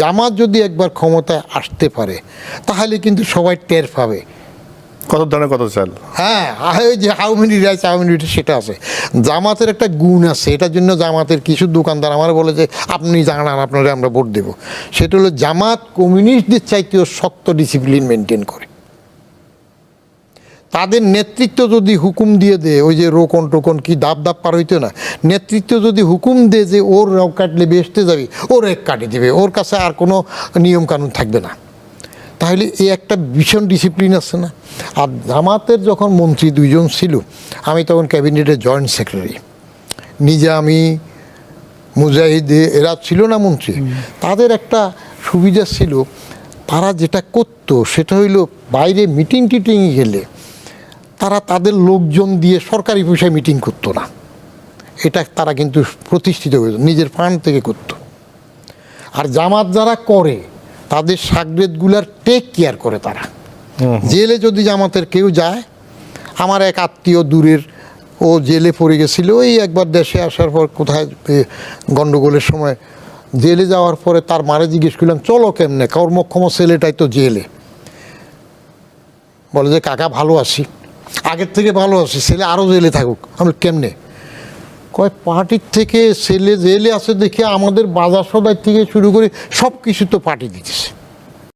জামাত যদি একবার ক্ষমতায় আসতে পারে তাহলে কিন্তু সবাই টের পাবে। কত ধরনের কত চাল? হ্যাঁ ওই যে how many rice how many সেটা আছে। জামাতের একটা গুণ আছে এটার জন্য জামাতের কিছু দোকানদার আমার বলে যে আপনি জানান আপনারা আমরা ভোট দেবো। সেটা হলো জামাত কমিউনিস্টদের চাইতেও শক্ত ডিসিপ্লিন মেনটেন করে। তাদের নেতৃত্ব যদি হুকুম দিয়ে দেয় ওই যে রোকন টোকন কি দাব দাব পার হইতো না? নেতৃত্ব যদি হুকুম দেয় যে ওর রক কাটলে বেসতে যাবে ওর এক কাটি দেবে ওর কাছে আর কোনো নিয়ম কানুন থাকবে না। তাহলে এই একটা ভীষণ ডিসিপ্লিন আছে না? আর জামাতের যখন মন্ত্রী দুইজন ছিল আমি তখন ক্যাবিনেটের জয়েন্ট সেক্রেটারি নিজে আমি মুজাহিদে এরা ছিল না মন্ত্রী। তাদের একটা সুবিধা ছিল তারা যেটা করতো সেটা হইল বাইরে মিটিং টিটিং গেলে তারা তাদের লোকজন দিয়ে সরকারি পয়সায় মিটিং করতো না। এটা তারা কিন্তু প্রতিষ্ঠিত হইত নিজের ফান্ড থেকে করতো। আর জামাত যারা করে তাদের সাগরেদগুলার টেক কেয়ার করে তারা। জেলে যদি জামাতের কেউ যায় আমার এক আত্মীয় দূরের ও জেলে পড়ে গেছিল ওই একবার দেশে আসার পর কোথায় এ, গন্ডগোলের সময় জেলে যাওয়ার পরে তার মারে জিজ্ঞেস করলাম চলো কেমনে? কর্মক্ষম ছেলেটাই তো জেলে। বলে যে কাকা ভালো আছি। আগের থেকে ভালো আছে, ছেলে আরও জেলে থাকুক। আমি কেমনে? কয়, পার্টির থেকে ছেলে জেলে আছে দেখে আমাদের বাজার সদাই থেকে শুরু করে সব কিছু তো পার্টি দিতেছে।